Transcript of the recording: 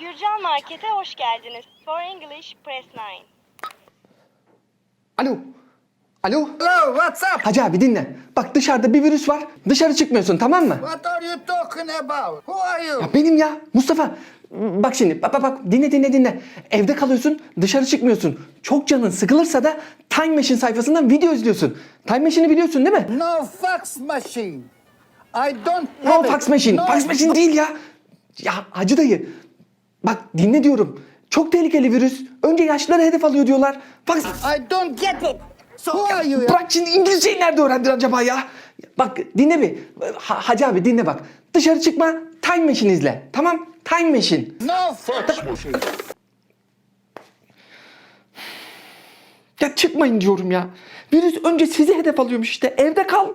Gürcan Market'e hoş geldiniz. For English, press 9. Alo. Alo. Hello, what's up? Hacı abi dinle. Bak dışarıda bir virüs var. Dışarı çıkmıyorsun tamam mı? What are you talking about? Who are you? Ya benim ya Mustafa. Bak şimdi bak bak bak dinle dinle dinle. Evde kalıyorsun dışarı çıkmıyorsun. Çok canın sıkılırsa da Time Machine sayfasından video izliyorsun. Time Machine'i biliyorsun değil mi? No fax machine. I don't No have it. fax machine. No- Fax machine değil ya. Ya Hacı dayı. Bak dinle diyorum. Çok tehlikeli virüs. Önce yaşlıları hedef alıyor diyorlar. Fax... I don't get it. Who are you? Bırak şimdi İngilizceyi nerede öğrendin acaba ya? Bak dinle bir. Ha, Hacı abi dinle bak. Dışarı çıkma. Time Machine izle. Tamam? Time Machine. No machine. Ya çıkmayın diyorum ya. Virüs önce sizi hedef alıyormuş işte. Evde kal.